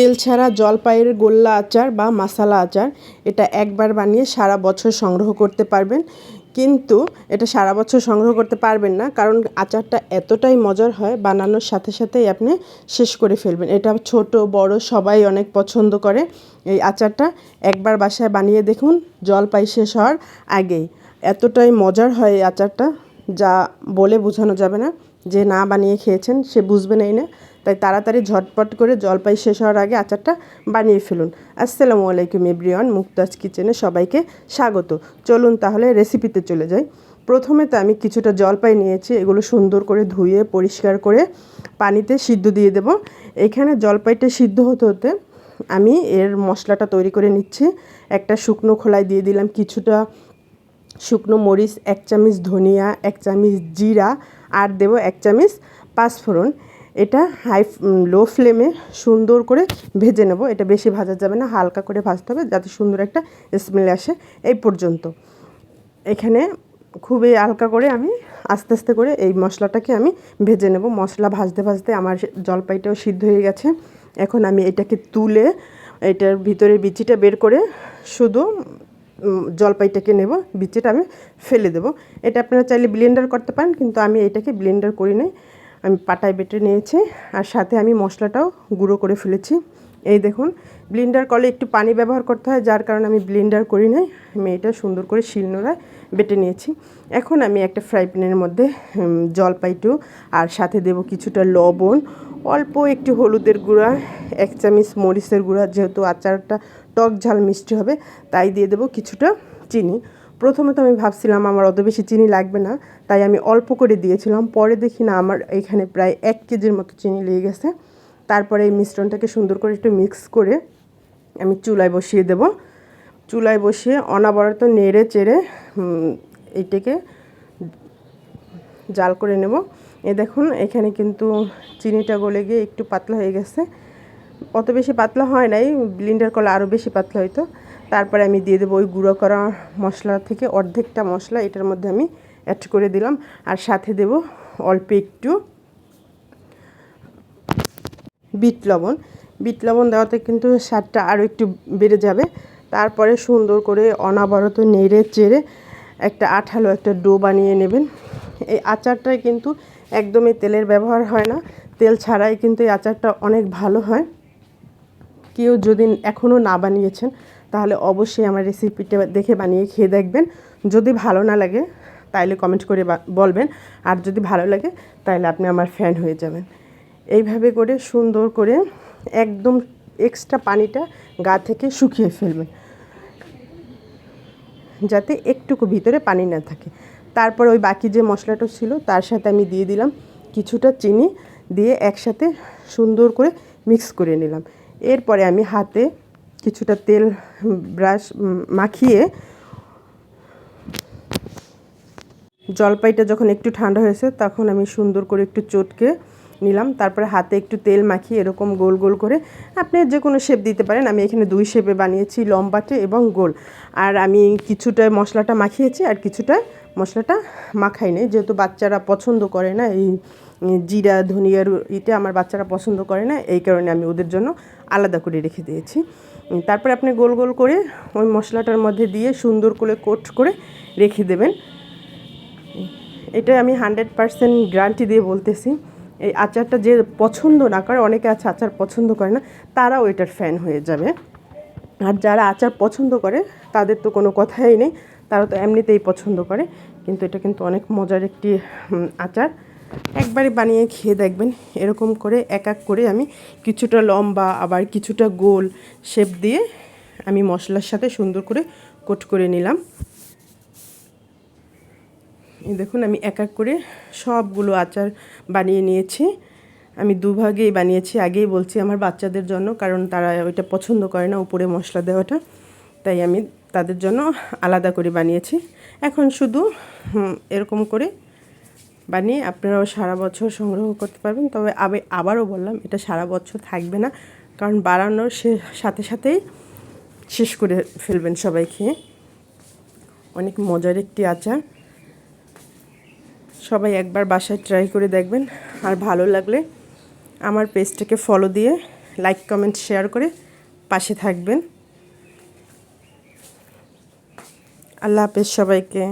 তেল ছাড়া জলপাইয়ের গোল্লা আচার বা মাসালা আচার, এটা একবার বানিয়ে সারা বছর সংগ্রহ করতে পারবেন। কিন্তু এটা সারা বছর সংগ্রহ করতে পারবেন না, কারণ আচারটা এতটাই মজার হয়, বানানোর সাথে সাথেই আপনি শেষ করে ফেলবেন। এটা ছোট, বড়, সবাই অনেক পছন্দ করে এই আচারটা। একবার বাসায় বানিয়ে দেখুন, জলপাই শেষ হওয়ার আগেই। এতটাই মজার হয় এই আচারটা, যা বলে বোঝানো যাবে না। যে না বানিয়ে খেয়েছেন, সে বুঝবে নাই না তাই তাড়াতাড়ি ঝটপট করে জলপাই শেষ হওয়ার আগে আচারটা বানিয়ে ফেলুন। আসসালামু আলাইকুম এভরিওয়ান, মুক্তাজ কিচেনে সবাইকে স্বাগত। চলুন তাহলে রেসিপিতে চলে যাই। প্রথমে তো আমি কিছুটা জলপাই নিয়েছি, এগুলো সুন্দর করে ধুয়ে, পরিষ্কার করে পানিতে সিদ্ধ দিয়ে দেব। এখানে জলপাইটা সিদ্ধ হতে হতে আমি এর মশলাটা তৈরি করে নিচ্ছি। একটা শুকনো খোলায় দিয়ে দিলাম কিছুটা শুকনো মরিচ, এক চামচ ধনিয়া, এক চামচ জিরা, আর দেবো এক চামচ পাঁচফোড়ন। এটা হাই লো ফ্লেমে সুন্দর করে ভেজে নেব। এটা বেশি ভাজা যাবে না, হালকা করে ভাজতে হবে যাতে সুন্দর একটা স্মেল আসে। এই পর্যন্ত। এখানে খুবই হালকা করে আমি আস্তে আস্তে করে এই মশলাটাকে আমি ভেজে নেব। মশলা ভাজতে ভাজতে আমার জলপাইটাও সিদ্ধ হয়ে গেছে। এখন আমি এটাকে তুলে এটার ভিতরে বিচিটা বের করে শুধু জলপাইটাকে নেব। বিচিটা আমি ফেলে দেব। এটা আপনারা চাইলে ব্লেন্ডার করতে পারেন, কিন্তু আমি এটাকে ব্লেন্ডার করি নাই। আমি পাটায় বেটে নিয়েছি আর সাথে আমি মশলাটাও গুঁড়ো করে ফেলেছি। এই দেখুন ব্লিন্ডার করলে একটু পানি ব্যবহার করতে হয়, যার কারণে আমি ব্লিন্ডার করি নাই। আমি এটা সুন্দর করে শিলনোড়ায় বেটে নিয়েছি। এখন আমি একটা ফ্রাই প্যানের মধ্যে জলপাইটু আর সাথে দেব কিছুটা লবণ, অল্প একটু হলুদের গুঁড়া, এক চামচ মরিচের গুঁড়া, যেহেতু আচারটা টক ঝাল মিষ্টি হবে, তাই দিয়ে দেবো কিছুটা চিনি। প্রথমে তো আমি ভাবছিলাম আমার অত বেশি চিনি লাগবে না, তাই আমি অল্প করে দিয়েছিলাম। পরে দেখি না, আমার এখানে প্রায় এক কেজির মতো চিনি লেগে গেছে। তারপরে এই মিশ্রণটাকে সুন্দর করে একটু মিক্স করে আমি চুলায় বসিয়ে দেব। চুলায় বসিয়ে অনাবরত নেড়ে চেড়ে এইটাকে জাল করে নেব। এ দেখুন, এখানে কিন্তু চিনিটা গলে গিয়ে একটু পাতলা হয়ে গেছে। অত বেশি পাতলা হয় নাই, ব্লিন্ডার করলে আরও বেশি পাতলা হইতো তারপরে আমি দিয়ে দেবো ওই গুঁড়ো করা মশলা থেকে অর্ধেকটা মশলা, এটার মধ্যে আমি অ্যাড করে দিলাম। আর সাথে দেব অল্প একটু বিট লবণ। বিট লবণ দেওয়াতে কিন্তু স্বাদটা আরও একটু বেড়ে যাবে। তারপরে সুন্দর করে অনাবরত নেড়ে চেড়ে একটা আঠালো একটা ডো বানিয়ে নেবেন। এই আচারটায় কিন্তু একদমই তেলের ব্যবহার হয় না। তেল ছাড়াই কিন্তু এই আচারটা অনেক ভালো হয়। কেউ যদি এখনও না বানিয়েছেন তাহলে অবশ্যই আমার রেসিপিটা দেখে বানিয়ে খেয়ে দেখবেন। যদি ভালো না লাগে, তাইলে কমেন্ট করে বলবেন। আর যদি ভালো লাগে তাহলে আপনি আমার ফ্যান হয়ে যাবেন। এইভাবে করে সুন্দর করে একদম এক্সট্রা পানিটা গা থেকে শুকিয়ে ফেলবেন। যাতে একটুকু ভিতরে পানি না থাকে। তারপর ওই বাকি যে মশলাটা ছিল, তার সাথে আমি দিয়ে দিলাম কিছুটা চিনি দিয়ে একসাথে সুন্দর করে মিক্স করে নিলাম। এরপরে আমি হাতে কিছুটা তেল ব্রাশ মাখিয়ে জলপাইটা যখন একটু ঠান্ডা হয়েছে, তখন আমি সুন্দর করে একটু চটকে নিলাম। তারপরে হাতে একটু তেল মাখিয়ে এরকম গোল গোল করে আপনি যে কোনো শেপ দিতে পারেন। আমি এখানে দুই শেপে বানিয়েছি, লম্বাটে এবং গোল। আর আমি কিছুটা মশলাটা মাখিয়েছি আর কিছুটা মশলাটা মাখাই নেই। যেহেতু বাচ্চারা পছন্দ করে না এই জিরা, ধনিয়ার ইটা আমার বাচ্চারা পছন্দ করে না, এই কারণে আমি ওদের জন্য আলাদা করে রেখে দিয়েছি। তারপরে আপনি গোল গোল করে ওই মশলাটার মধ্যে দিয়ে সুন্দর করে কোট করে রেখে দেবেন। এটা আমি হান্ড্রেড পারসেন্ট গ্যারান্টি দিয়ে বলতেছি। এই আচারটা যে পছন্দ না করে অনেকে আছে আচার পছন্দ করে না, তারাও এটার ফ্যান হয়ে যাবে। আর যারা আচার পছন্দ করে, তাদের তো কোনো কথাই নেই, তারা তো এমনিতেই পছন্দ করে। কিন্তু এটা কিন্তু অনেক মজার একটি আচার। একবারে বানিয়ে খেয়ে দেখবেন। এরকম করে এক এক করে আমি কিছুটা লম্বা, আবার কিছুটা গোল শেপ দিয়ে আমি মশলার সাথে সুন্দর করে কোট করে নিলাম। এই দেখুন, আমি এক এক করে সবগুলো আচার বানিয়ে নিয়েছি। আমি দুভাগেই বানিয়েছি, আগেই বলছি আমার বাচ্চাদের জন্য, কারণ তারা ওইটা পছন্দ করে না উপরে মশলা দেওয়াটা। তাই আমি তাদের জন্য আলাদা করে বানিয়েছি। এখন শুধু এরকম করে বানিয়ে আপনারাও সারা বছর সংগ্রহ করতে পারবেন। তবে আমি আবারও বললাম, এটা সারা বছর থাকবে না। কারণ বাড়ানোর সাথে সাথেই শেষ করে ফেলবেন সবাই খেয়ে। অনেক মজার একটি আচার। সবাই একবার বাসায় ট্রাই করে দেখবেন। আর ভালো লাগলে আমার পেজটাকে ফলো দিয়ে লাইক কমেন্ট শেয়ার করে পাশে থাকবেন। আল্লাহ হাফেজ সবাইকে।